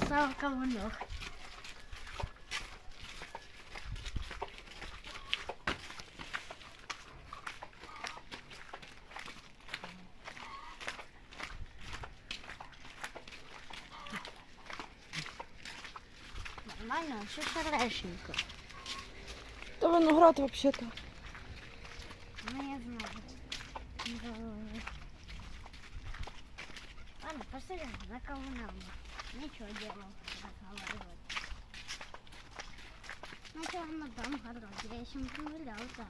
настав кавунок. Нормально, все хорошенько. Та виноград взагалі-то. Ну, я знаю. Да. Ладно, посмотрим за кавунами. Ничего делал, разговаривать. Что воно там город? Я ще не прогуляв там.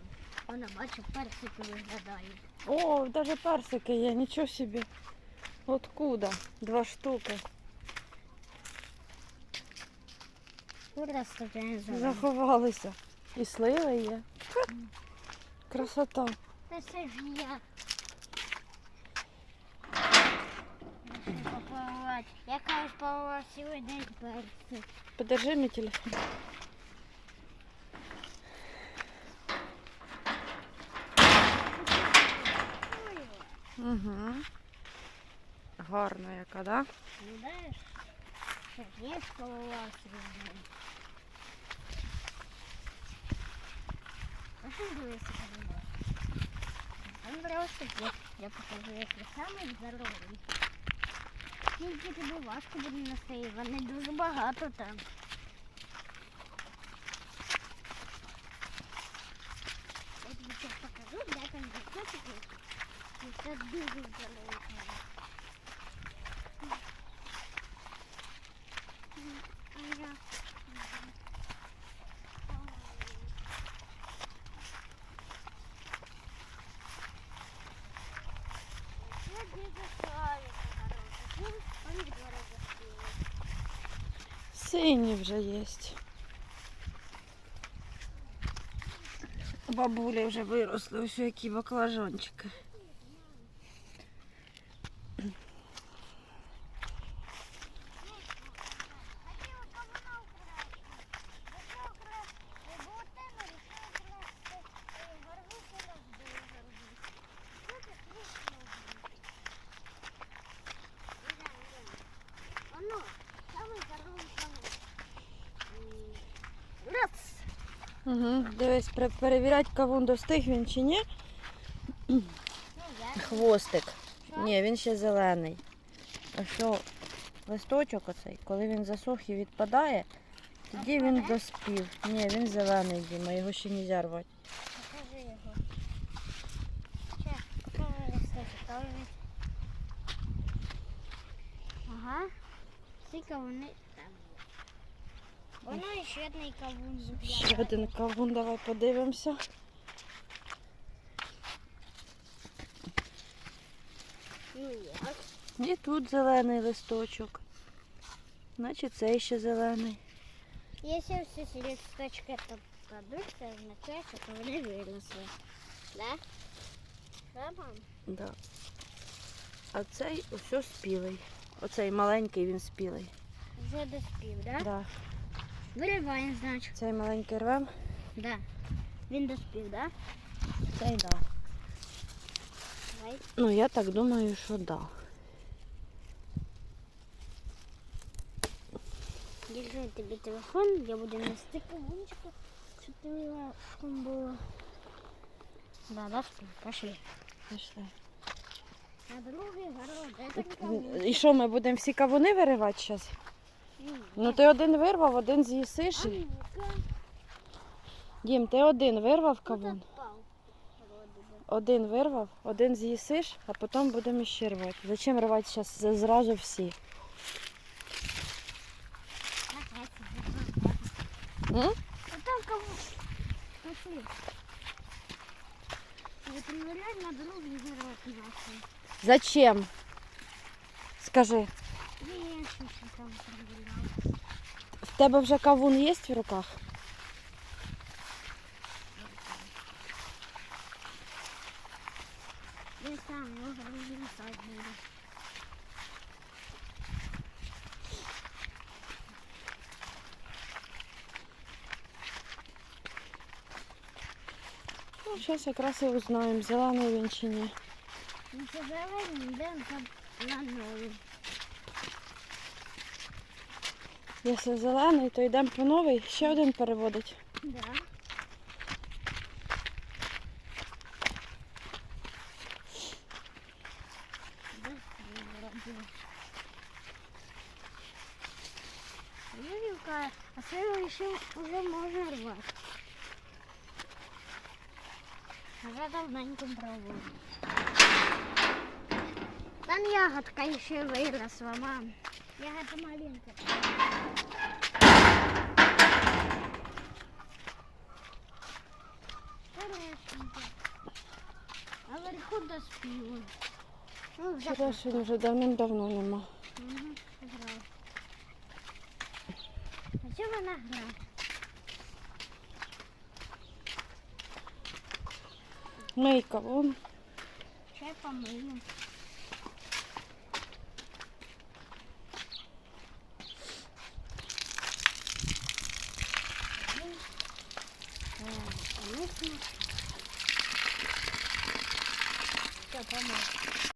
Воно, бачу, персики виглядають. О, навіть персики є, нічого собі. Откуда? Два штуки. Просто я не знаю. Заховалися. І сливи є. Ха, Красота. Та це ж я. Ще попробувати. Я кажу, попробував сьогодні персик. Подержи мій телефон. Угу. Гарна яка, да? Ну, знаєш, ще є попробував сьогодні. А що дивишся подумав? Там просто є. Я покажу, як ви самий здоровий. Тільки тобі важко буде нести, вони дуже багато там. Я тобі зараз покажу, де там дівчатки. Це дуже здоровий. А я... Я дуже славик хороший. Он помидоры засыпал. Сині вже є. Бабулі вже виросли, ось які баклажанчики. Угу. Дивись, перевіряти, кавун достиг він чи ні. Хвостик. Ні, він ще зелений. А що листочок оцей, коли він засох і відпадає, тоді він доспів. Ні, він зелений, Діма, його ще не можна рвати. Покажи його. Ще, покажи листочок, Ага. Скільки вони. Воно ще одний кавун Ще один кавун, давай подивимося. Ну як? І тут зелений листочок. Значить цей ще зелений. Якщо всі листочки тут падуть, це означає, що вони виросли. Да? Да, мам? Да. А цей усе спілий. Оцей маленький він спілий. Вже доспів, да? Да. Вириваємо, значить. Цей маленький рвем, Да. Він доспів, да? цей да. Давай. Ну я так думаю, що да. Держи тобі телефон, я буду нести кавунчика, щоб ти там було. Да, доспів, пошли. Пішли. На другий город, це кавун. І що, ми будемо всі кавуни виривати зараз? Ну ти один вирвав, один з'їсиш. І- Дім, ти один вирвав кавун. Один вирвав, один з'їсиш, а потім будемо ще рвати. Зачем рвати зараз зразу всі? М? Там. Пошли. Вот реально город нахуй. Зачем? Скажи, Я тебе вже кавун є в руках? Я сам його розрізати буду. Ну, зараз якраз і узнаємо, зелений він чи ні. Ну це зелені, йдемо за на новий. Якщо зелений, то йдемо по новий, ще один переводить. Да. Юрівка, а следующий уже можно рвать. Вже давненько пробую. Там ягодка ще виросла, мам. Ягодка маленька. Хорошенько. А вверху доспіла. Ну, Черешень вже давним-давно нема. Угу, грав. А чого вона грає? Мийка, вон. Ще помию.